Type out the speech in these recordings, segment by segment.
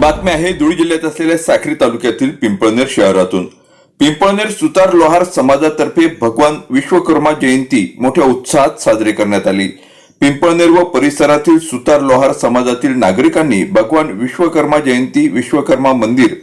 बातमी आहे धुळे जिल्ह्यात असलेल्या साखरी तालुक्यातील पिंपळनेर शहरातून. पिंपळनेर सुतार लोहार समाजातर्फे भगवान विश्वकर्मा जयंती मोठ्या उत्साहात साजरी करण्यात आली. पिंपळनेर व परिसरातील सुतार लोहार समाजातील नागरिकांनी भगवान विश्वकर्मा जयंती विश्वकर्मा मंदिर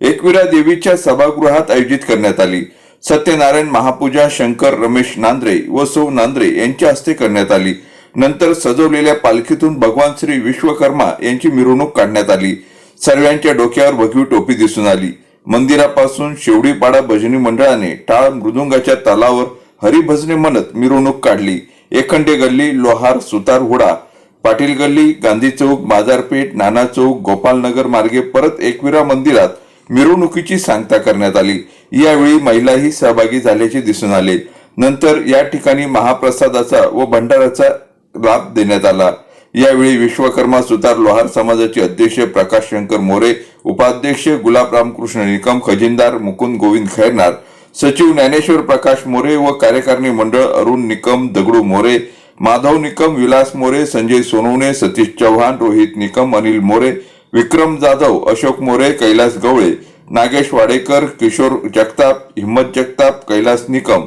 एकविरा देवीच्या सभागृहात आयोजित करण्यात आली. सत्यनारायण महापूजा शंकर रमेश नांद्रे व सौ नांद्रे यांच्या हस्ते करण्यात आली. नंतर सजवलेल्या पालखीतून भगवान श्री विश्वकर्मा यांची मिरवणूक काढण्यात आली. सर्वांच्या डोक्यावर भगवी टोपी दिसून आली. मंदिरापासून शेवडीपाडा भजनी मंडळाने टाळ मृदुंगाच्या तालावर हरिभजने म्हणत मिरवणूक काढली. एखंडे गल्ली लोहार सुतार हुडा पाटील गल्ली गांधी चौक बाजारपेठ नाना चौक गोपालनगर मार्गे परत एकविरा मंदिरात मिरवणुकीची सांगता करण्यात आली. यावेळी महिलाही सहभागी झाल्याचे दिसून आले. नंतर या ठिकाणी महाप्रसादाचा व भंडाराचा लाभ देण्यात आला. यावेळी विश्वकर्मा सुतार लोहार समाजाचे अध्यक्ष प्रकाश शंकर मोरे उपाध्यक्ष गुलाब रामकृष्ण निकम खजिनदार मुकुंद गोविंद खैरनार सचिव ज्ञानेश्वर प्रकाश मोरे व कार्यकारिणी मंडळ अरुण निकम दगडू मोरे माधव निकम विलास मोरे संजय सोनवणे सतीश चव्हाण रोहित निकम अनिल मोरे विक्रम जाधव अशोक मोरे कैलास गवळे नागेश वाडेकर किशोर जगताप हिम्मत जगताप कैलास निकम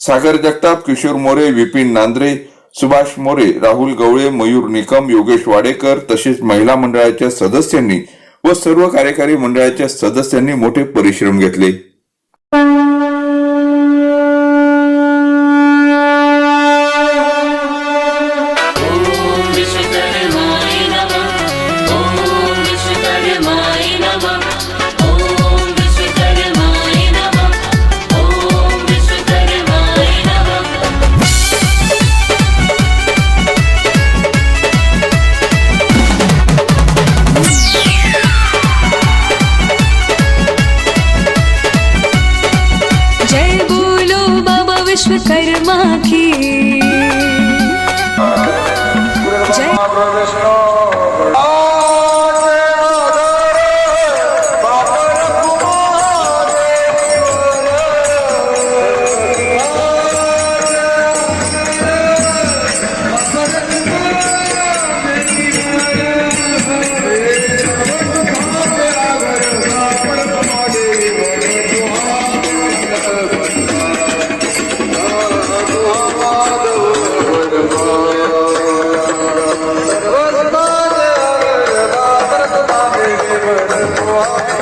सागर जगताप किशोर मोरे विपिन नांद्रे सुभाष मोरे राहुल गवळे मयूर निकम योगेश वाडेकर तसेच महिला मंडळाच्या सदस्यांनी व सर्व कार्यकारी मंडळाच्या सदस्यांनी मोठे परिश्रम घेतले. विश्वकर्मा की जय Allah.